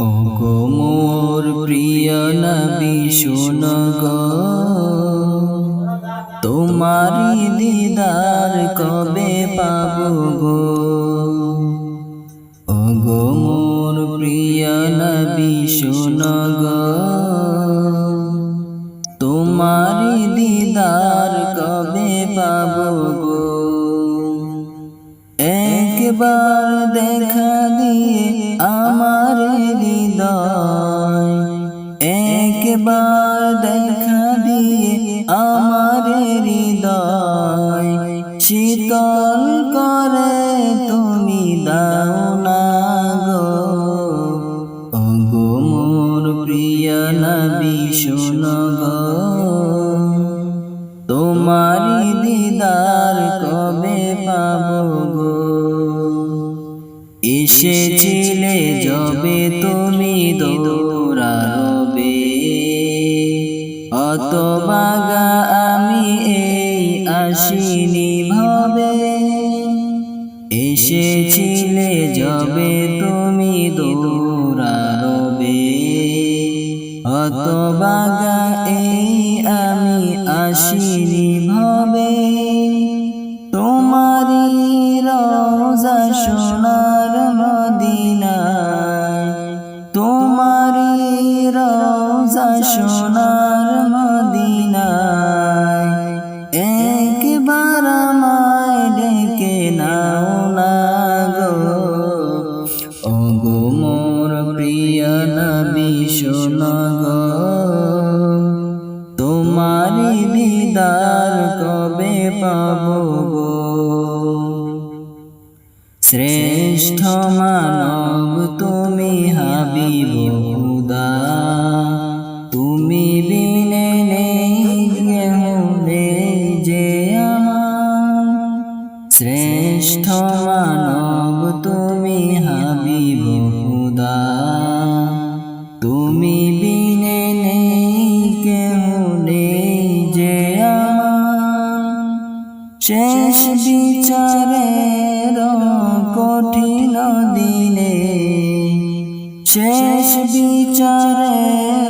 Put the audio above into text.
ও গো মোর প্রিয় নবী, শুন তোমারি দিদার কবে পাব গো? ও গো মোর প্রিয় নবী, শুন তোমারি দিদার কবে পাব গো? একবার দেখা দিয়ে দিদার কবে পাব গো? এসেছিলে যবে তুমি দৌড়াবে। অত বাগা আমি এই আসিনি ভাবে। এসেছিলে যবে তুমি দৌড়াবে। অত বাগা এই আমি আসিনি নবী শোন গো। তোমারি দিদার কবে পাব গো? শ্রেষ্ঠ মানব তুমি হাবিব খুদা তুমি বিনে নেই যে আমার। শ্রেষ্ঠ মানব তুমি খুদা তুমি বিনে নেই কেহ নেই যে শেষ বিচারের কঠিন দিনে শেষ বিচারের